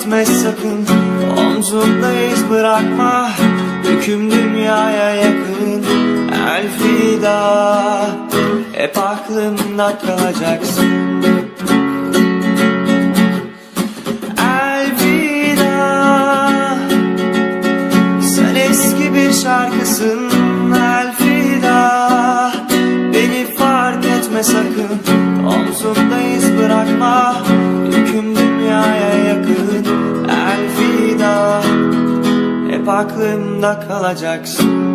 etmez sakın. Omzumda iz bırakma. Hüküm dünyaya yakın. Elfida Hep aklımda kalacaksın. Elfida sen eski bir şarkısın. Elfida Beni fark etme sakın. Omzumda iz bırakma. Yüküm dünyaya aklımda kalacaksın